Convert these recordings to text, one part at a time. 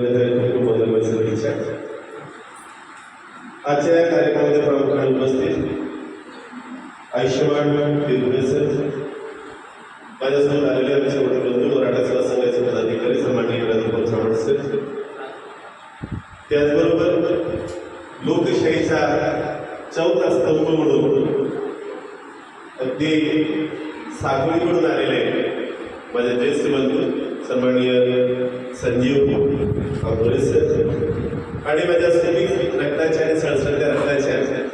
शुभेच्छा आजच्या या कार्यक्रमामध्ये प्रामुख्याने उपस्थित आयुष्यमान बिरगुडे माझ्यासोबत आलेले आमचे मोठे बंधू मराठा सेवा संघाचे पदाधिकारी सन्माननीय राजभवन सावंत सर. त्याचबरोबर लोकशाहीचा चौथा स्तंभ म्हणून अगदी साखळीकडून आलेले माझे ज्येष्ठ बंधू. सन्माननीय संजीव अंबोरे सर. आणि माझ्या स्त्री रक्ताच्या आणि सळसळत्या रक्ताच्या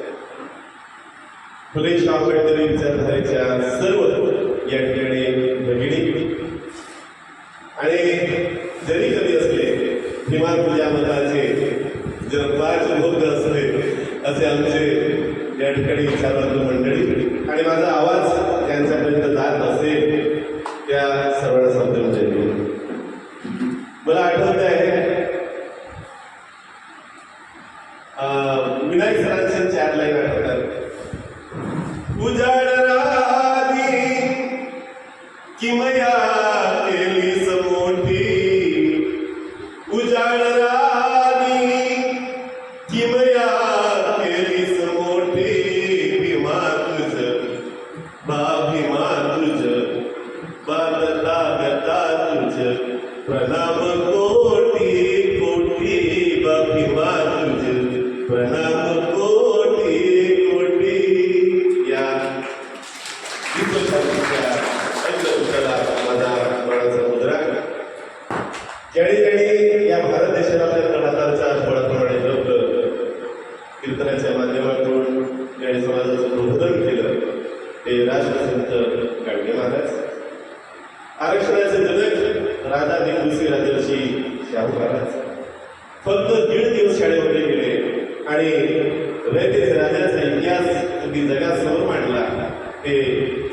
फुले शाह आंबेडकरी विचारधारेच्या सर्व या ठिकाणी भगिनी. आणि जरी कधी असले किमान तुझ्या मनाचे जगभराचे भोग असले असे आमचे या ठिकाणी विचारवंत मंडळी. आणि माझा आवाज त्यांच्यापर्यंत जात असेल त्या सर्वांना केली समोठी उजाळ महाराज फक्त दीड दिवस शाळेमध्ये गेले आणि रयतेच राजाचा इतिहास अगदी जगासमोर मांडला. ते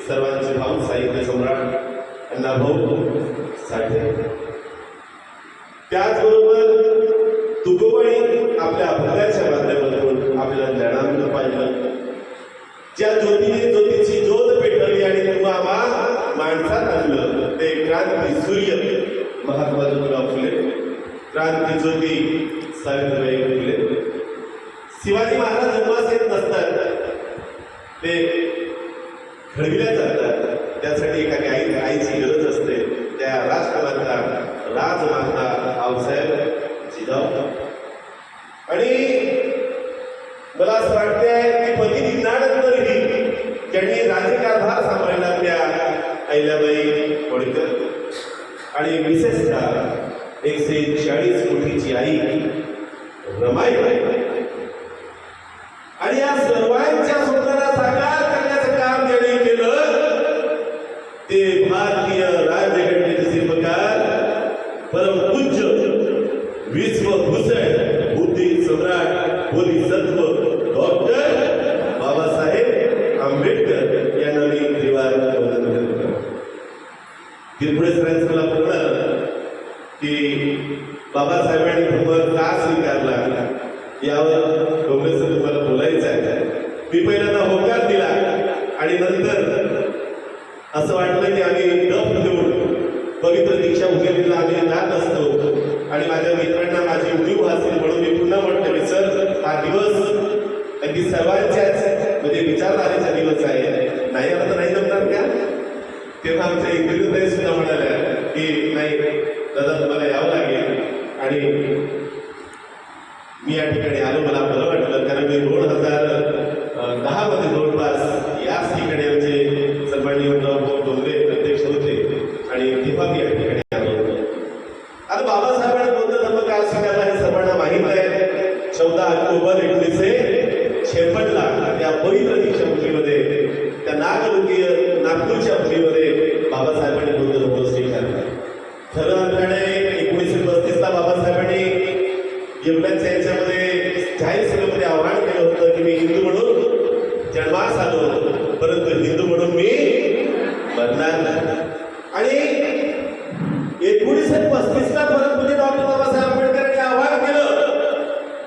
सर्वांचे भाऊ साहित्य सम्राट अण्णाभाऊ साठे. त्याचबरोबर तुकोबाई आपल्या भगाच्या माध्यमातून आपल्याला ज्ञानानंद पाहिलं ज्या ज्योतीने ज्योतीची ज्योत पेटवली आणि तू आम्हा माणसात आणलं ते क्रांती सूर्य महात्मा ज्योतिराव फुले क्रांती ज्योती सावित्रीबाई फुले शिवाजी महाराज जन्मास येत नसतात ते घडविल्या जातात त्यासाठी एखादी आई आईची गरज असते त्या राष्ट्रमाता राजमाता आऊसाहेब जिजाऊ आणि मला असं वाटतंय की पती निघण्यानंतरही त्यांनी राज्यकारभार सांभाळला त्या अहिल्याबाई होळकर. आणि विशेषतः एकशे चाळीस कोटीची आई रमाईबाई बोधिसत्व डॉक्टर बाबासाहेब आंबेडकर यांना मी त्रिवार वंदन करतो. किरपुडे सरांचं मला कळलं की बाबासाहेबांनी धर्म का स्वीकारला यावर काँग्रेस तुम्हाला बोलायचं आहे. मी पहिल्यांदा होकार दिला आणि नंतर असं वाटलं की आम्ही डफ देऊन पवित्र दीक्षा उघडलेला आम्ही जात असतो आणि माझ्या मित्रांना माझी उणीव असेल म्हणून मी पुन्हा म्हटलं की सर हा दिवस अगदी सर्वांच्याच म्हणजे विचारधारेचा दिवस आहे नाही आला तर नाही जमणार का तेव्हा आमच्या इंद्रिय सुद्धा म्हणाल्या की नाही दादा तुम्हाला यावं लागेल आणि मी या ठिकाणी आलो मला बरं वाटलं. कारण मी दोन हजार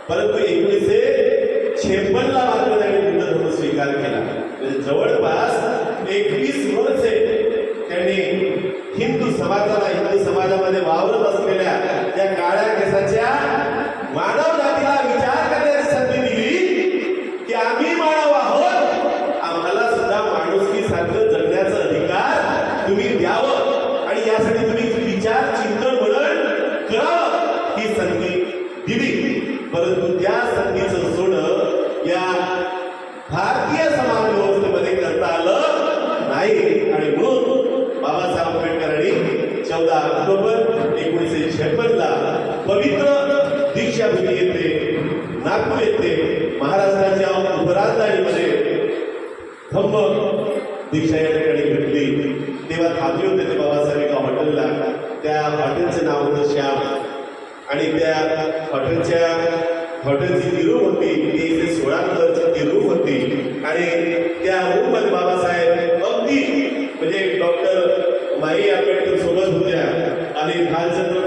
परंतु एकोणीसशे छेपन्नला मात्र त्यांनी बुद्ध धर्म स्वीकार केला. म्हणजे जवळपास एकवीस वर्षे त्यांनी हिंदू समाजाला हिंदू समाजामध्ये वावरत असलेल्या त्या काळ्या केसाच्या मानव जातीला विचार करण्याची संधी दिली की आम्ही मानव आहोत. आम्हाला सुद्धा माणुसकीसारखं जगण्याचा अधिकार तुम्ही द्यावं. आणि यासाठी दीक्षा या ठिकाणी घेतली तेव्हा थांबले होते ते बाबासाहेब एका हॉटेलला त्या हॉटेलचं नाव होतं श्याम. आणि त्या हॉटेलच्या हॉटेलची ती रूम होती. ती एकशे सोळा नंबरची ती रूम होती. आणि त्या रूममध्ये बाबासाहेब अगदी म्हणजे डॉक्टर माई आंबेडकर सोबत होत्या. आणि भालचंद्र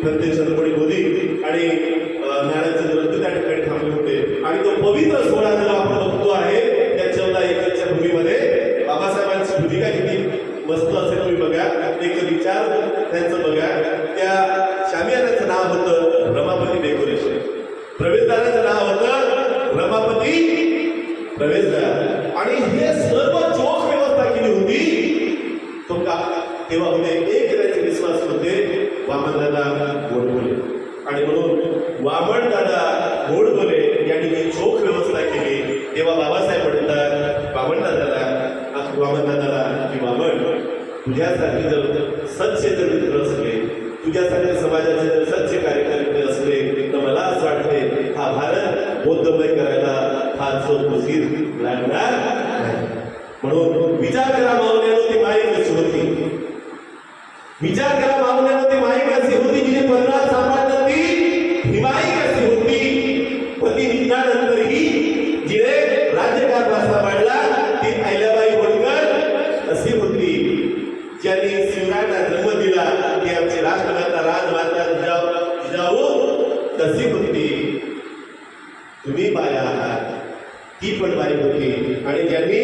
प्रत्येक चंद्रमणी होती आणि विचार करा मामल्यामध्ये ती माई कशी होती? जिने पंधरा सांभाळलं ती. ही कशी होती? पती निघण्यानंतरही जिने राज्यकारभार सांभाळला ती अहिल्याबाई होळकर अशी होती. ज्यांनी शिवरायांना जन्म दिला ती आमची राष्ट्रमाता राजमाता जिजाऊ जिजाऊ तशी होती. तुम्ही बाया आहात. ती पण बाई होती. आणि ज्यांनी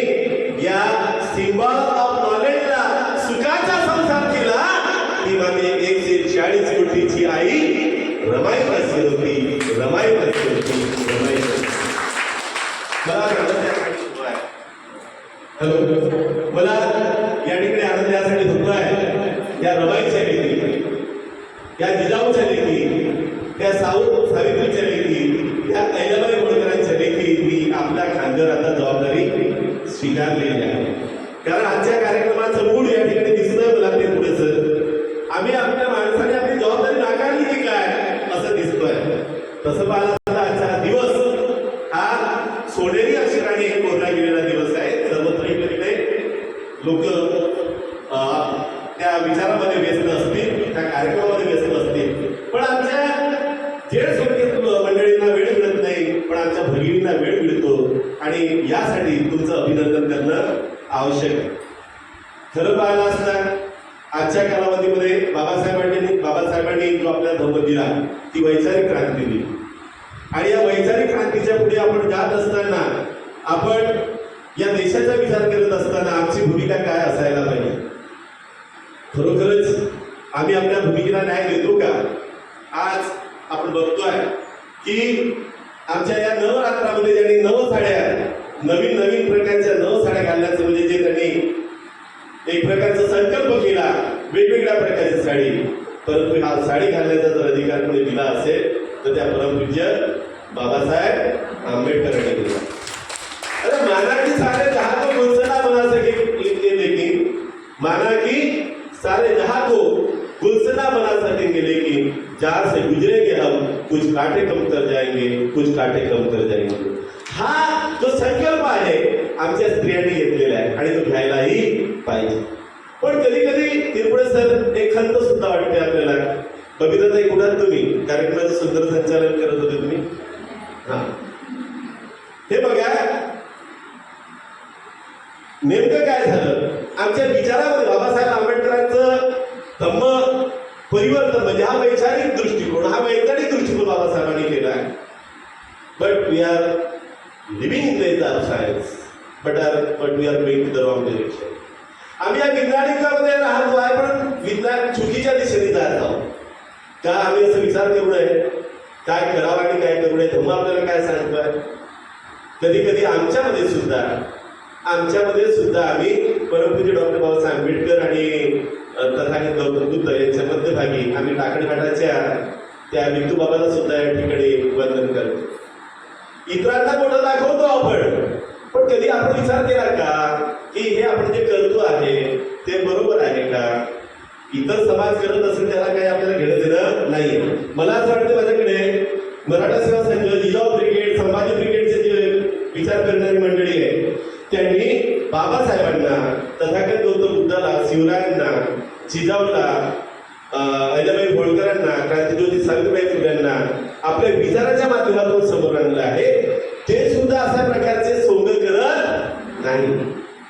या सिम्बॉल ऑफ नॉलेजला सुखाचा संसार केला एकशे चाळीस कोटीची आई रमाई बसली होती रमाई बसली होती रमाई मला आहे. हॅलो? मला या ठिकाणी आनंद यासाठी होतो आहे. या रमाईच्या लेखी या जिजाऊच्या लेखी त्या साऊ सावित्रीच्या लेखी या अहिल्याबाई होळकरांच्या लेखी मी आपल्या खांद्यावर आता जबाबदारी स्वीकारलेली आहे. कारण आजच्या कार्यक्रमाचं मूळ या ठिकाणी दिसतंय मला ते पुढेच आम्ही आपल्या माणसाने आपली जबाबदारी नाकारली की काय असं दिसतोय तसं पाहिलं तर आजचा दिवस हा सोनेरी अक्षराने कोरला गेलेला दिवस आहे. सर्वत्र इकडे लोक त्या विचारामध्ये व्यस्त असतील त्या कार्यक्रमामध्ये व्यस्त असतील. पण आमच्या जेड स्वर्गीय मंडळींना वेळ मिळत नाही पण आमच्या भगिनींना वेळ मिळतो आणि यासाठी तुमचं अभिनंदन करणं आवश्यक आहे. खरं पाहिलं असता आजच्या कालावधीमध्ये बाबासाहेबांनी बाबासाहेबांनी जो आपल्या धम्म दिला ती वैचारिक क्रांती दिली. आणि या वैचारिक क्रांतीच्या पुढे आपण जात असताना आपण या देशाचा विचार करत असताना आमची भूमिका काय असायला पाहिजे? खरोखरच आम्ही आपल्या भूमिकेला न्याय देतो का? आज आपण बघतोय की आमच्या या नवरात्रामध्ये ज्यांनी नव साड्या नवीन नवीन प्रकारच्या नव साड्या घालण्याचं म्हणजे जे त्यांनी एक प्रकारचा संकल्प केला वेगवेगळ्या प्रकारची साडी. परंतु हा साडी घालण्याचा जर अधिकार कोणी दिला असेल तर त्या परमपूज्य बाबासाहेब आंबेडकरांनी दिला. अरे माना की सारे दहा को गुलसना बना सके लिखते लेकिन माना की सारे दहा को गुलसना बना सकेंगे लेकिन जहां से गुजरेंगे हम कुछ कांटे कम कर जाएंगे कुछ कांटे कम कर जाएंगे. हा जो संकल्प आहे आमच्या स्त्रियांनी घेतलेला आहे आणि तो घ्यायलाही पाहिजे. पण कधी कधी तिरपुडे सर एक खंत सुद्धा वाटते आपल्याला. बघितलं नाही कुणात तुम्ही? कार्यक्रमाचं सुंदर संचालन करत होते तुम्ही? हा. हे बघा. नेमकं काय झालं? आमच्या विचारामध्ये बाबासाहेब आंबेडकरांचं धम्म परिवर्तन म्हणजे हा वैचारिक दृष्टिकोन हा वैचारिक दृष्टिकोन बाबासाहेबांनी केला but we are living in the age science but are but we are going the wrong direction आम्ही या विज्ञानिकामध्ये राहतो आहे पण विज्ञान चुकीच्या दिशेने का आम्ही असं विचार करू नये काय करावं आणि काय करू नये धर्म आपल्याला काय सांगतोय? कधी कधी आमच्यामध्ये सुद्धा आमच्यामध्ये सुद्धा आम्ही परमपूज्य डॉक्टर बाबासाहेब आंबेडकर आणि तथागत गौतम बुद्ध यांच्या मध्यभागी आम्ही टाकडघाटाच्या त्या विठूबाबाला सुद्धा या ठिकाणी वंदन करतो. इतरांना मोठं दाखवतो आपण पण कधी आपण विचार केला का की हे आपण जे करतो आहे ते बरोबर आहे का? इतर समाज करत असेल त्याला काही आपल्याला घेणं देणं नाही मला असं वाटतं माझ्याकडे मराठा सेवा संघ जिजाऊ ब्रिगेड संभाजी ब्रिगेडचे जे विचार करणारी मंडळी आहे त्यांनी बाबासाहेबांना तथागत गौतम बुद्धाला शिवरायांना जिजाऊला अहिल्याबाई होळकरांना क्रांतिज्योती सावित्रीबाई फुल्यांना आपल्या विचाराच्या माध्यमातून समोर आणलं आहे ते सुद्धा अशा प्रकारचे सोंग करत नाही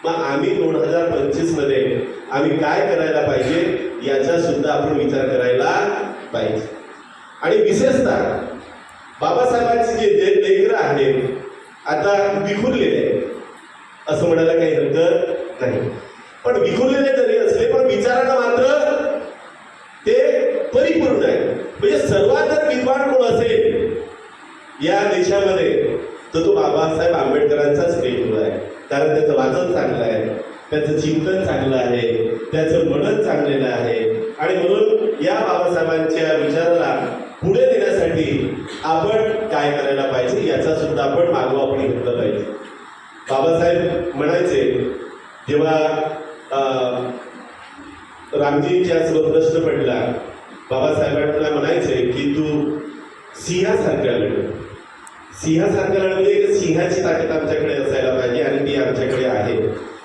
मग आम्ही दोन हजार पंचवीसमध्ये आम्ही काय करायला पाहिजे याचा सुद्धा आपण विचार करायला पाहिजे आणि विशेषतः बाबासाहेबांचे जे जे लेकरं आहेत आता विखुरलेले आहेत असं म्हणायला काही हरकत नाही पण विखुरलेले जरी असले पण विचारांना मात्र ते परिपूर्ण आहे म्हणजे सर्वात जर विद्वान कोण असेल या देशामध्ये तर तो बाबासाहेब आंबेडकरांचाच लेखू आहे. कारण त्याचं वाचन चांगलं आहे त्याचं चिंतन चांगलं आहे त्याचं मनन चांगलेलं आहे. आणि म्हणून या बाबासाहेबांच्या विचाराला पुढे नेण्यासाठी आपण काय करायला पाहिजे याचा सुद्धा आपण मागोवा आपण घेतला पाहिजे. बाबासाहेब म्हणायचे जेव्हा अं, रामजींच्या समोर प्रश्न पडला. बाबासाहेबांना म्हणायचंय की तू सिंहासारख्या लढ. सिंहासारख्या लढ म्हणजे सिंहाची ताकद आमच्याकडे असायला पाहिजे आणि ती आमच्याकडे आहे.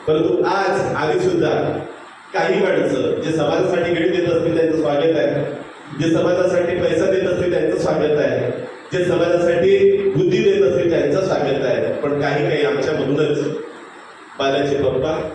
परंतु आज आम्ही सुद्धा काही माणसं जे समाजासाठी वेळ देत असतील त्यांचं स्वागत आहे. जे समाजासाठी पैसा देत असतील त्यांचं स्वागत आहे. जे समाजासाठी बुद्धी देत असतील त्यांचं स्वागत आहे. पण काही काही आमच्यामधूनच बालाचे पप्पा